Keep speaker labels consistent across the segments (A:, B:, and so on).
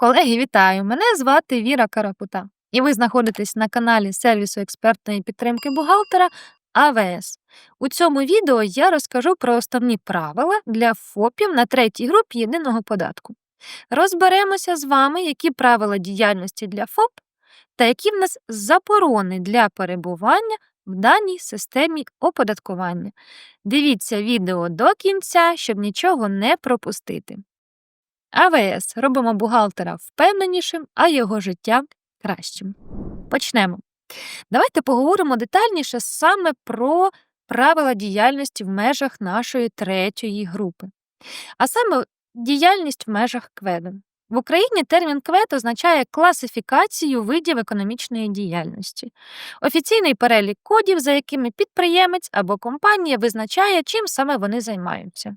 A: Колеги, вітаю! Мене звати Віра Карапута, і ви знаходитесь на каналі сервісу експертної підтримки бухгалтера АВС. У цьому відео я розкажу про основні правила для ФОПів на третій групі єдиного податку. Розберемося з вами, які правила діяльності для ФОП та які в нас заборони для перебування в даній системі оподаткування. Дивіться відео до кінця, щоб нічого не пропустити. АВС робимо бухгалтера впевненішим, а його життя кращим. Почнемо. Давайте поговоримо детальніше саме про правила діяльності в межах нашої третьої групи. А саме діяльність в межах КВЕДу. В Україні термін КВЕД означає класифікацію видів економічної діяльності, офіційний перелік кодів, за якими підприємець або компанія визначає, чим саме вони займаються.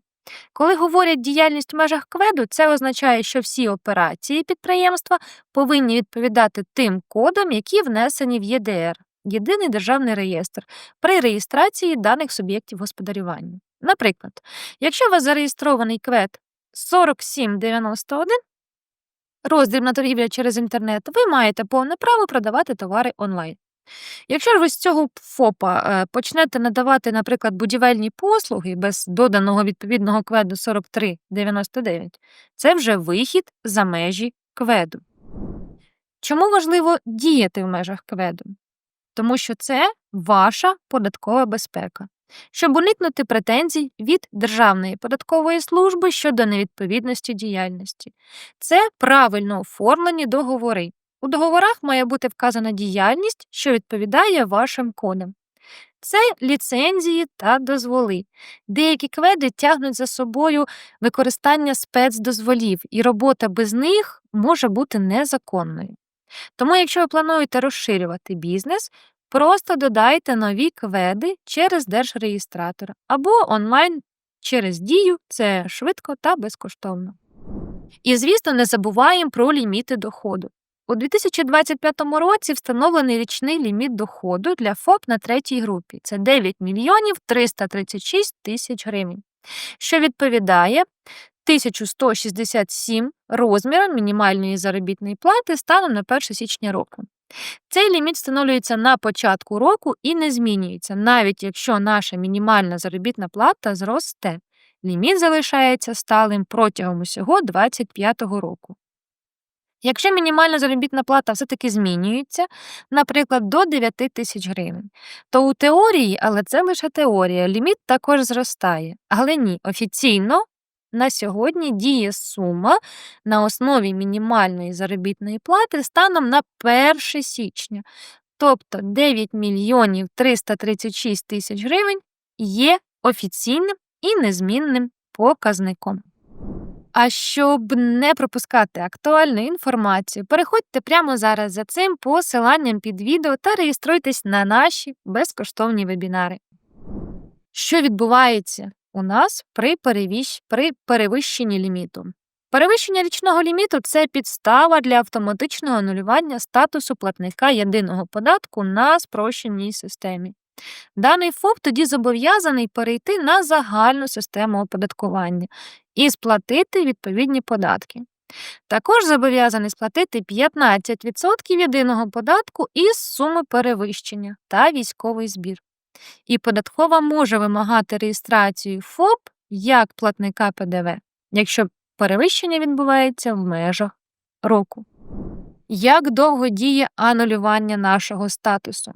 A: Коли говорять діяльність в межах КВЕДу, це означає, що всі операції підприємства повинні відповідати тим кодам, які внесені в ЄДР єдиний державний реєстр при реєстрації даних суб'єктів господарювання. Наприклад, якщо у вас зареєстрований КВЕД 4791, роздрібна торгівля через інтернет, ви маєте повне право продавати товари онлайн. Якщо ж ви з цього ФОПа е, почнете надавати, наприклад, будівельні послуги без доданого відповідного кведу 4399, це вже вихід за межі кведу. Чому важливо діяти в межах кведу? Тому що це ваша податкова безпека, щоб уникнути претензій від Державної податкової служби щодо невідповідності діяльності. Це правильно оформлені договори. У договорах має бути вказана діяльність, що відповідає вашим кодам. Це ліцензії та дозволи. Деякі кведи тягнуть за собою використання спецдозволів, і робота без них може бути незаконною. Тому, якщо ви плануєте розширювати бізнес, просто додайте нові кведи через держреєстратор або онлайн через дію, це швидко та безкоштовно. І, звісно, не забуваємо про ліміти доходу. У 2025 році встановлений річний ліміт доходу для ФОП на третій групі це 9 мільйонів 336 тисяч гривень, що відповідає 1167 розмірам мінімальної заробітної плати станом на 1 січня року. Цей ліміт встановлюється на початку року і не змінюється, навіть якщо наша мінімальна заробітна плата зросте. Ліміт залишається сталим протягом усього 2025 року. Якщо мінімальна заробітна плата все-таки змінюється, наприклад, до 9 тисяч гривень, то у теорії, але це лише теорія, ліміт також зростає. Але ні, офіційно на сьогодні діє сума на основі мінімальної заробітної плати станом на 1 січня. Тобто 9 мільйонів 336 тисяч гривень є офіційним і незмінним показником. А щоб не пропускати актуальну інформацію, переходьте прямо зараз за цим посиланням під відео та реєструйтесь на наші безкоштовні вебінари. Що відбувається у нас при, перевіщ... при перевищенні ліміту? Перевищення річного ліміту це підстава для автоматичного анулювання статусу платника єдиного податку на спрощеній системі. Даний ФОП тоді зобов'язаний перейти на загальну систему оподаткування і сплатити відповідні податки. Також зобов'язаний сплатити 15% єдиного податку із суми перевищення та військовий збір. І податкова може вимагати реєстрацію ФОП як платника ПДВ, якщо перевищення відбувається в межах року. Як довго діє анулювання нашого статусу?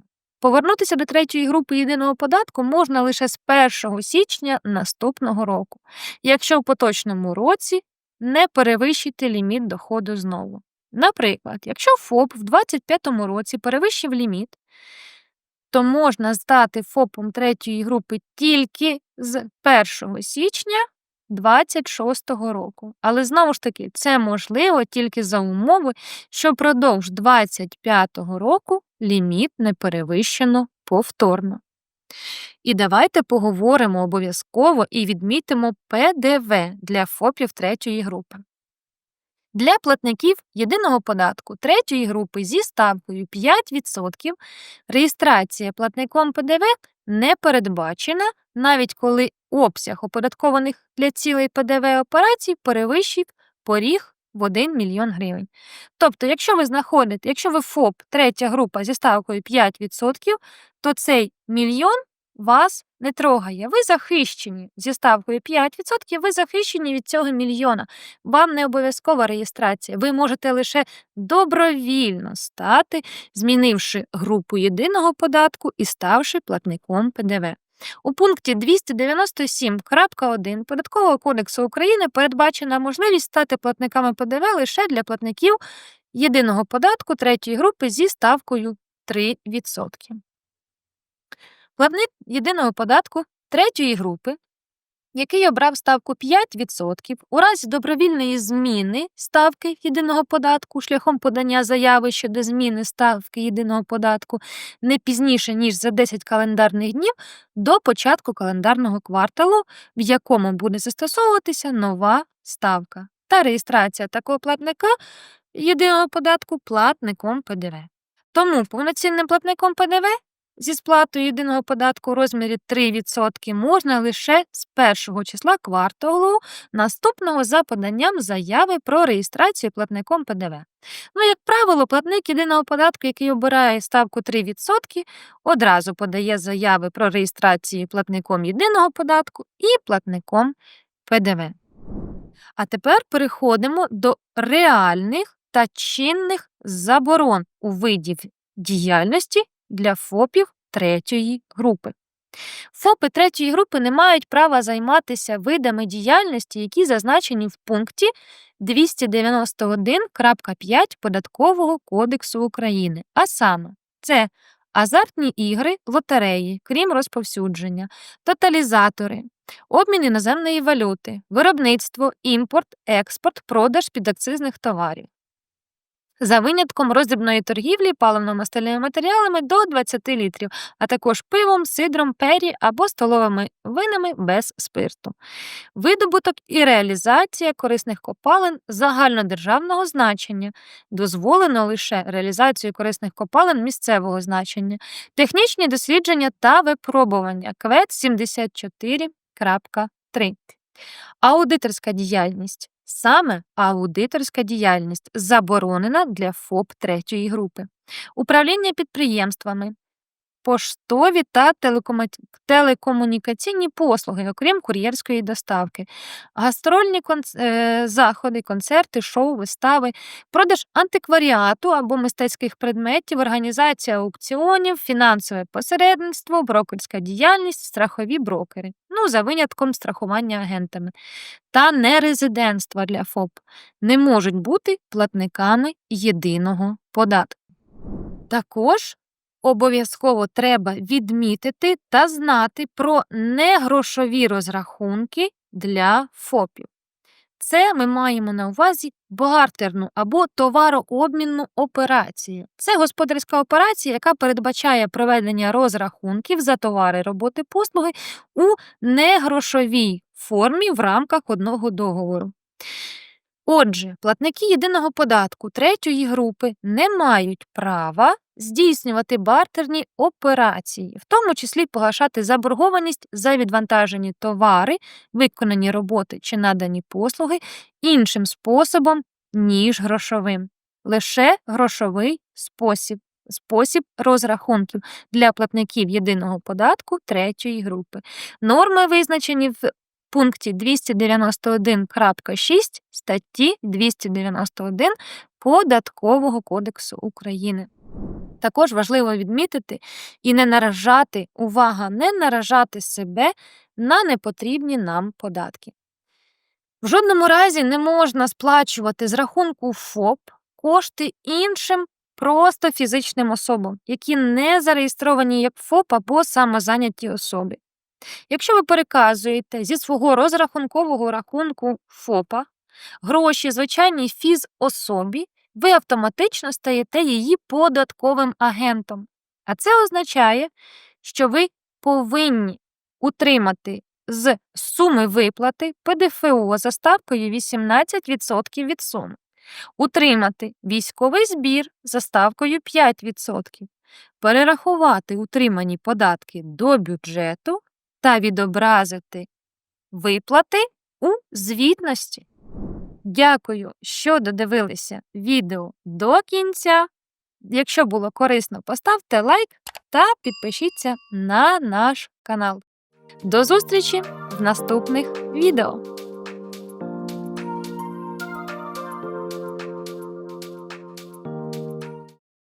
A: Повернутися до третьої групи єдиного податку можна лише з 1 січня наступного року, якщо в поточному році не перевищити ліміт доходу знову. Наприклад, якщо ФОП в 2025 році перевищив ліміт, то можна здати ФОПом третьої групи тільки з 1 січня 2026 року. Але знову ж таки, це можливо тільки за умови, що впродовж 2025 року ліміт не перевищено повторно. І давайте поговоримо обов'язково і відмітимо ПДВ для ФОПів третьої групи. Для платників єдиного податку третьої групи зі ставкою 5% реєстрація платником ПДВ не передбачена, навіть коли обсяг оподаткованих для цілей ПДВ операцій перевищив поріг в 1 мільйон гривень. Тобто, якщо ви знаходите, якщо ви ФОП, третя група зі ставкою 5%, то цей мільйон вас не трогає. Ви захищені зі ставкою 5%, ви захищені від цього мільйона. Вам не обов'язкова реєстрація. Ви можете лише добровільно стати, змінивши групу єдиного податку і ставши платником ПДВ. У пункті 297.1 Податкового кодексу України передбачена можливість стати платниками ПДВ лише для платників єдиного податку третьої групи зі ставкою 3%. Платник єдиного податку третьої групи, який обрав ставку 5%, у разі добровільної зміни ставки єдиного податку шляхом подання заяви щодо зміни ставки єдиного податку не пізніше, ніж за 10 календарних днів до початку календарного кварталу, в якому буде застосовуватися нова ставка та реєстрація такого платника єдиного податку платником ПДВ. Тому повноцінним платником ПДВ зі сплатою єдиного податку у розмірі 3% можна лише з першого числа кварталу наступного за поданням заяви про реєстрацію платником ПДВ. Ну, як правило, платник єдиного податку, який обирає ставку 3%, одразу подає заяви про реєстрацію платником єдиного податку і платником ПДВ. А тепер переходимо до реальних та чинних заборон у видів діяльності для ФОПів третьої групи. ФОПи третьої групи не мають права займатися видами діяльності, які зазначені в пункті 291.5 Податкового кодексу України. А саме, це азартні ігри, лотереї, крім розповсюдження, тоталізатори, обмін іноземної валюти, виробництво, імпорт, експорт, продаж підакцизних товарів за винятком роздрібної торгівлі паливно-мастильними матеріалами до 20 літрів, а також пивом, сидром, пері або столовими винами без спирту. Видобуток і реалізація корисних копалин загальнодержавного значення. Дозволено лише реалізацію корисних копалин місцевого значення, технічні дослідження та випробування КВЕД 74.3. Аудиторська діяльність Саме аудиторська діяльність заборонена для ФОП третьої групи, управління підприємствами, поштові та телекомунікаційні послуги, окрім кур'єрської доставки, гастрольні конц... е... заходи, концерти, шоу, вистави, продаж антикваріату або мистецьких предметів, організація аукціонів, фінансове посередництво, брокерська діяльність, страхові брокери, ну за винятком страхування агентами, та нерезидентства для ФОП. Не можуть бути платниками єдиного податку. Також обов'язково треба відмітити та знати про негрошові розрахунки для ФОПів. Це ми маємо на увазі бартерну або товарообмінну операцію. Це господарська операція, яка передбачає проведення розрахунків за товари роботи послуги у негрошовій формі в рамках одного договору. Отже, платники єдиного податку третьої групи не мають права здійснювати бартерні операції, в тому числі погашати заборгованість за відвантажені товари, виконані роботи чи надані послуги іншим способом, ніж грошовим. Лише грошовий спосіб. Спосіб розрахунків для платників єдиного податку третьої групи. Норми визначені в пункті 291.6 статті 291 Податкового кодексу України. Також важливо відмітити і не наражати, увага, не наражати себе на непотрібні нам податки. В жодному разі не можна сплачувати з рахунку ФОП кошти іншим просто фізичним особам, які не зареєстровані як ФОП або самозайняті особи. Якщо ви переказуєте зі свого розрахункового рахунку ФОПа гроші звичайній фізособі, ви автоматично стаєте її податковим агентом. А це означає, що ви повинні утримати з суми виплати ПДФО за ставкою 18% від суми, утримати військовий збір за ставкою 5%, перерахувати утримані податки до бюджету та відобразити виплати у звітності. Дякую, що додивилися відео до кінця. Якщо було корисно, поставте лайк та підпишіться на наш канал. До зустрічі в наступних відео!